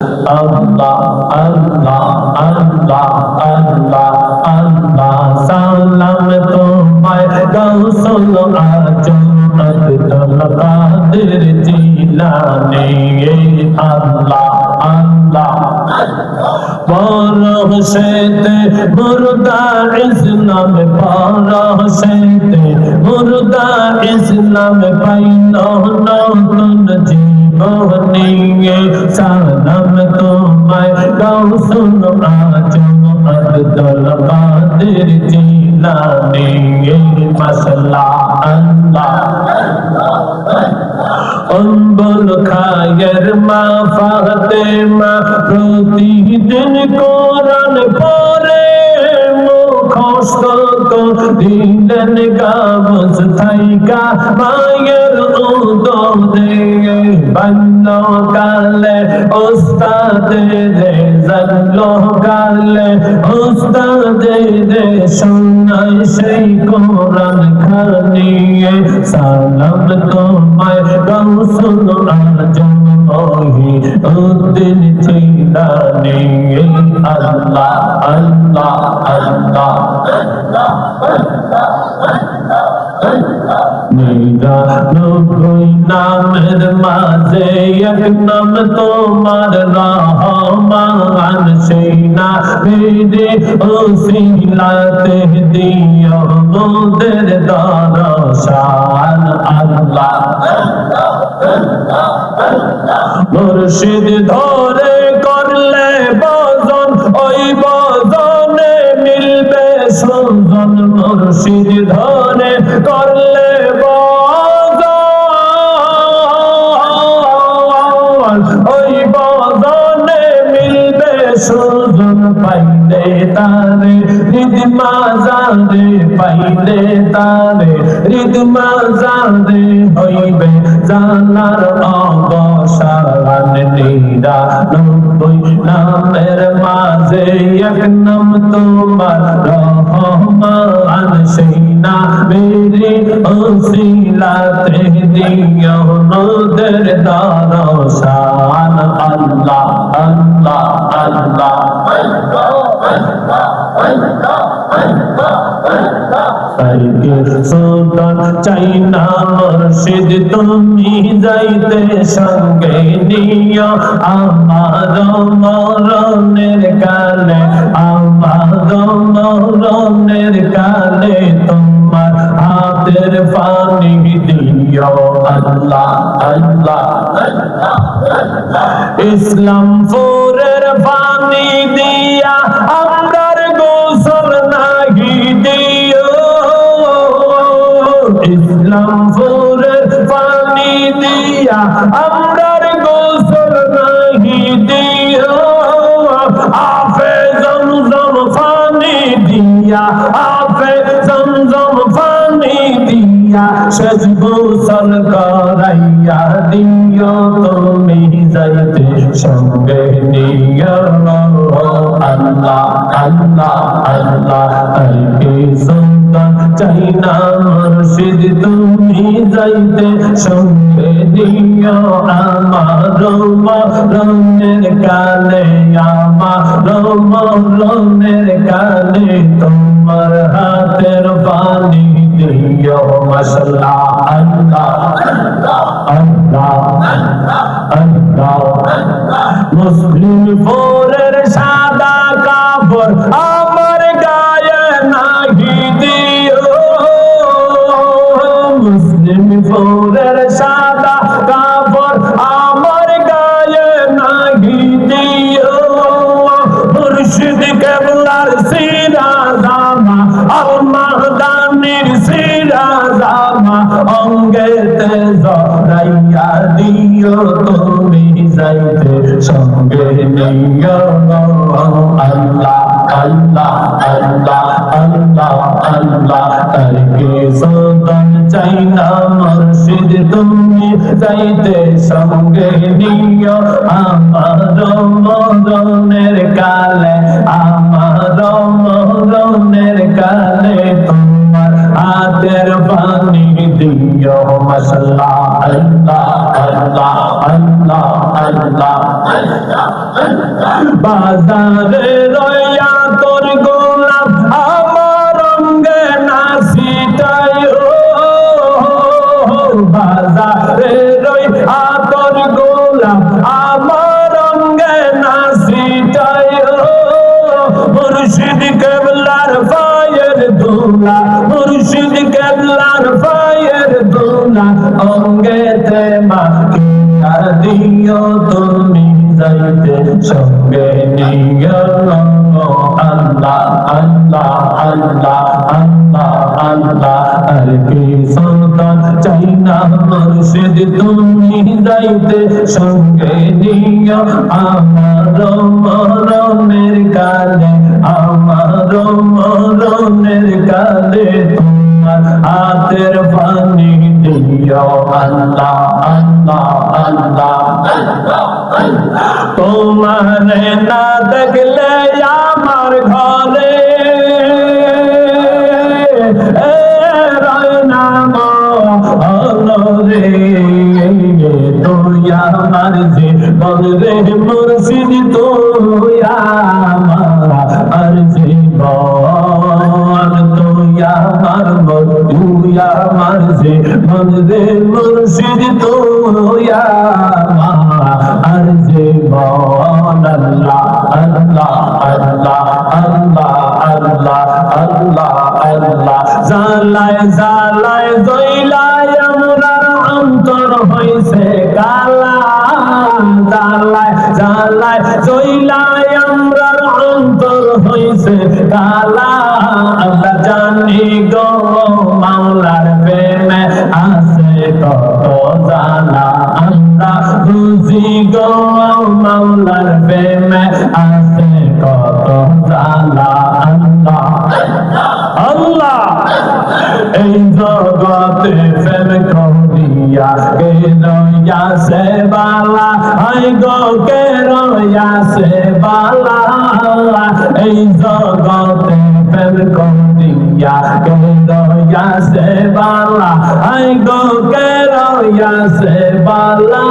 আল্লাহ আল্লাহ আল্লাহ আল্লাহ আল্লাহ। সালাম তোমায় গৌসল আজম, আব্দুল কাদের জিলানি। আল্লাহ আল্লাহ। পরশেতে মুর্দা ইসলাম পরশেতে মুর্দা ইসলাম, পাইল নতুন গৌসুল আজম আব্দুল কাদের জিলানি মাশাআল্লাহ আল্লাহ অম্বল খায়ের মা ফাতেমা প্রতিদিন কোরআন পড়ে মুখস্থ দিলেন গাবস থাইকা মায়ের উদরে বান্য কালে ওস্তাদে রে জানলো কালে ওস্তাদে রে শোনাই সেই কোরআন খানিয়ে। সালাম তোমায় গৌসুল আজম ওহি উদ্দিন চিলানি আল্লাহ আল্লাহ আল্লাহ। নামের মাঝে এক নাম তোমার রহমান, সেই না ফিরে ও শিলাতে দিও মোদের দরশান আল্লাহ। মুর্শিদ ধরে করলে বজন নিরা নব্বই নামের মাঝে এক নাম তোমার রহমান। সেই না মেরে ওসিলাতে দিও নদের দরশান। আল্লাহ আল্লাহ আল্লাহ। সুলতান চাই না মুর্শিদ, তুমি যাইতে সঙ্গে নিও। আমার মরণের কালে, আমার মরণের কালে তোমার হাতের পানি দিও। আল্লাহ আল্লাহ ইসলাম ফুরের পানি দিয়া ইসলাম ফুরের পানি দিয়া। আমরার গোসল নাহি দিও। আফে জমজম পানি দিয়া আফে জমজম পানি দিয়া সেজ গোসল করাইয়া দিও। তুমি যাইতে সঙ্গে নিও। আল্লাহ আল্লাহ আল্লাহ আইকে সুন্দর চাই না মুর্শিদ তুমি যাইতে, সঙ্গে দিও আমার মরণের কালে আমার মরণের কালে তোমার হাতের পানি দিও। মশলা আল্লাহ আল্লাহ আল্লাহ মুসলিম ফোরের দিও তুমি যাইতে সঙ্গে নিও আল্লাহ আল্লাহ আল্লাহ আল্লাহ আল্লাহ। তারকে সদন চাই না মুর্শিদ, তুমি যাইতে সঙ্গে নিও। আমার মরণের কালে, আমার মরণের কালে তোমার হাতের পানি দিও মশলা বাজারে রয়া তোর গোলাপ আমার রঙ্গে নাসিটাই বাজারে রয়া তোর গোলাপ আমার রঙ্গে নাসিটাই মুর্শিদ কেবলার ফায়ের দোলা দিও তুমি যাইতে সঙ্গে নিও আল্লাহ আল্লাহ আল্লাহ আল্লাহ আল্লাহ আর কি সুলতান চাই না মুর্শিদ তুমি যাইতে সঙ্গে নিও আমার মরণের কালে আমার আল্লাহ আল্লাহ তোমার না দেখলে আমার ঘরে নাম তুই আমার জীবন রে মুর্শিদ, তুই আমার জীবন। তুই আমার আমার জীবন রে মুর্শিদ তুই আমার জীবন আল্লাহ আল্লাহ আল্লাহ আল্লাহ আল্লাহ আল্লাহ আল্লাহ। জালায় জালায় জইলায় আমরার অন্তর হইছে কালা। জালায় জালায় জইলায় আমরার অন্তর হইছে কালা আল্লাহ জানি গো, মাওলার প্রেমে আছে কত জানা আমরা বুঝি গো, মাওলার প্রেমে আছে কত জানা আল্লাহ আল্লাহ, এই জগতে প্রেম করিয়া কে রয়া সে বালা? হাই গো, কে রয়া সে বালা? এই জগতে প্রেম করিয়া কে রয়া সে বালা। হাই গো, কে রয়া সে বালা?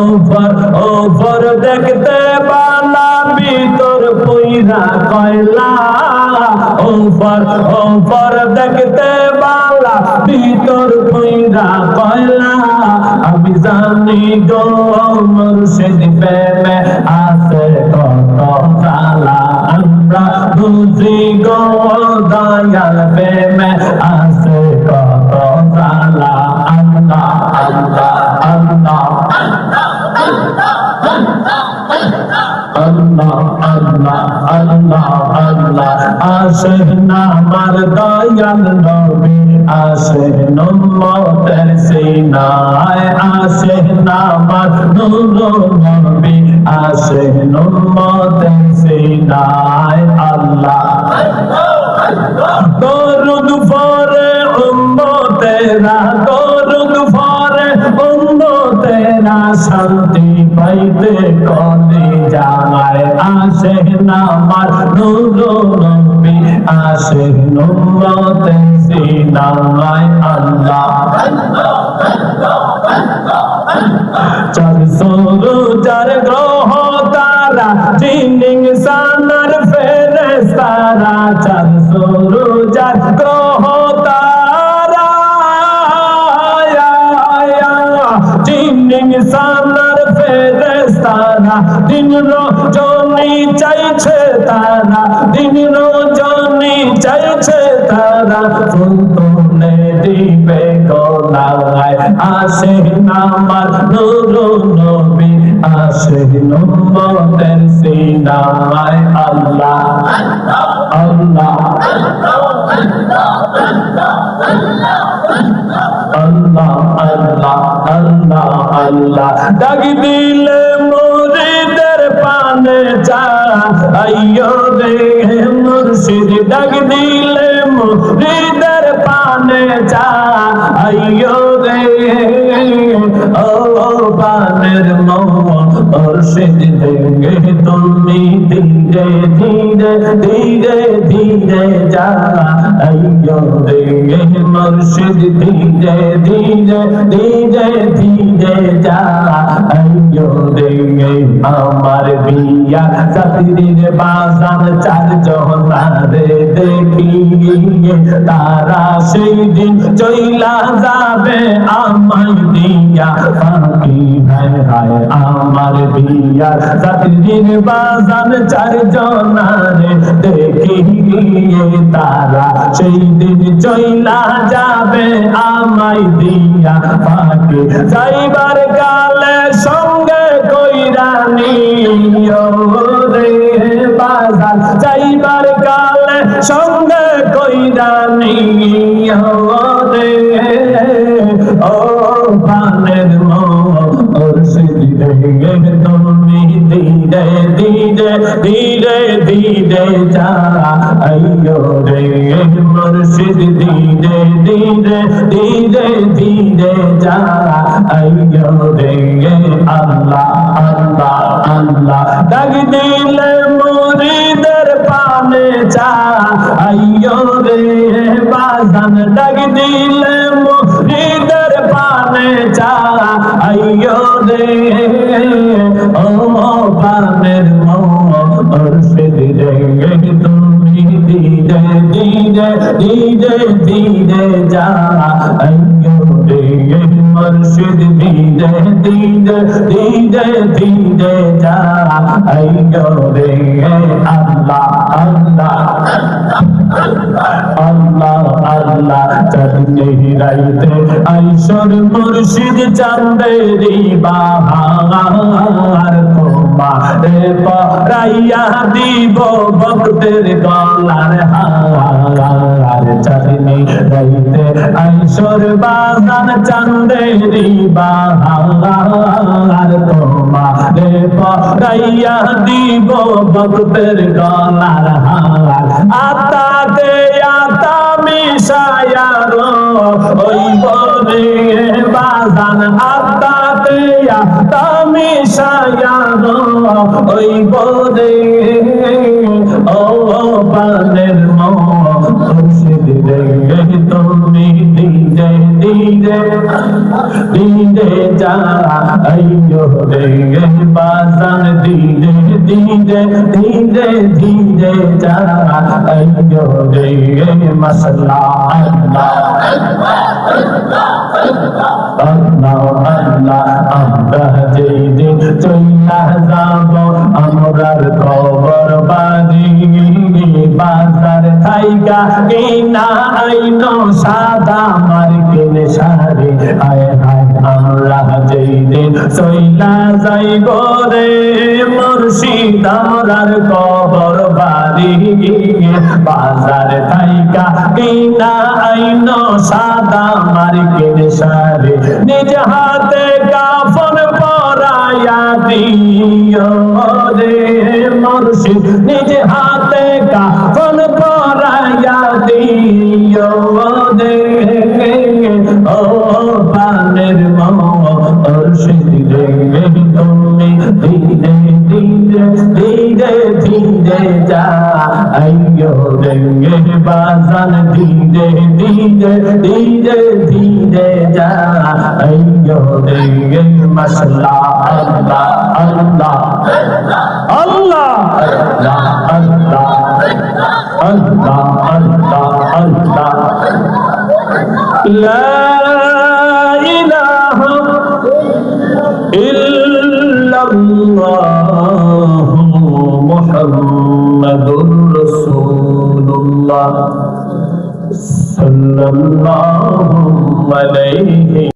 ওপর ওপর দেখতে বালা, ভিতর পুইরা কয়লা। ওপর ওপর দেখতে বালা, ভিতর পুইরা কয়লা। আমি জানি গো মুর্শিদ প্রেমে আছে কত আমরা বুঝি গো দয়াল প্রেমে আসে কত জালা আল্লাহ আল্লাহ আল্লাহ আল্লাহ আল্লাহ আল্লাহ আল্লাহ। আসে না আমার দয়াল নবী। আসে নম্মতের সিনায় আসে না নবী আসে নম্মতের সিনায় আল্লাহ। দরুদ পরে উম্মতেরা দরুদ উম্মতেরা শান্তি পাইতে কলে যায় আসে না নূর নবী, আসে নম্মতের সিনায় আল্লাহ। চার সরু, চার গ্রহ, তারা জিনিং সানার ফেরেস চার সরু, চার দিন রজনী চাইছে তারা। দিন রজনী চাইছে তারা। ফুল তুলে দিবে গলায়। আসে নামার নূর নবী, আসে নম্বরের সিনামায়। আল্লাহ আল্লাহ আল্লাহ আল্লাহ আল্লাহ আল্লাহ। ডাক দিলে মুরিদের পানে যা আইয়ো রে মুর্শিদ ডাক দিলে হৃদর পানে যা, আইয়ো রে। ও পানের মন অর্ষিত ভেঙে তুমি ধীরে ধীরে ধীরে ধীরে যা, আইয়ো রে। মর্ষিদ ধীরে ধীরে ধীরে ধীরে যা, আইয়ো রে। আমার বিয়া সাতিদিন বাজার চার জহনা রে দেখি। তারা সেই দিন চইলা যাবে আমায় দিয়া। ফাঁকি হায় হায় আমার বিয়া সাতির বাজান চার জনারে দেখি তারা সেই দিন চইলা যাবে আমায় দিয়া। ফাঁকি যাইবার কালে সঙ্গে কইরা নিও রে বাজার যাইবার কালে সঙ্গে কইরা নিও রে। ও পানের মোর সিদ্ধে তুমি ধীরে ধীরে ধীরে ধীরে যা আইয়ো রে। মুর্শিদ ধীরে ধীরে ধীরে ধীরে যা আইয়ো রে। আল্লাহ আল্লাহ আল্লাহ ডাক দিলে আইয়ো রে, বাজান ডাক দিলে মুরিদের পানে চা। আইয়ো রে, ও পানের মোর সিদ রে, তুমি ধীরে ধীরে ধীরে ধীরে যা। আইয়ো রে মুর্শিদ দিদে দিদে দিদে দিদে যা আই রে আল্লাহ আল্লাহ আল্লাহ আল্লাহ চাঁদে রাইতে আইসর তোমারে পরাইয়া দিব ভক্তের গলার হার। চন্নে রাইতে আইসর বাজান চান্দেরি বাহার। তোমারে পরাইয়া দিব ভক্তের গলার হার। আতাতে আতা মিশায়ারো ওই বলে বাজান আতাতে আতা মিশায়ারো ওই বলে ও পানের তুমি ধীরে ধীরে ধীরে যা আইয়ো রে বাজান ধীরে ধীরে ধীরে ধীরে যা আইয়ো আল্লাহ আমরা যেই যাব আমরার খবর বাজি বাজার থাইকা কিনা আইনো সাদা মার্কিন শাড়ি আয় হায় আমরা যেই দিন চইলা যাইব রে মুর্শিদ, আমরার খবর বাড়ি। বাজার থাইকা কিনা আইনো, সাদা মার্কিন শাড়ি নিজ হাতে কাফন পরায়া দিও রে মুর্শিদ, নিজ হাতে কাফন পরায়া দিও। তুমি ধীরে ধীরে ধীরে ধীরে যা আইয়ো রঙে বাজান ধীরে ধীরে ধীরে ধীরে যা আইয়ো রঙে মশলা আল্লাহ আল্লাহ আল্লাহ আল্লাহ আল্লাহ আল্লাহ আল্লাহ আল্লাহ লা সাল্লাল্লাহু আলাইহি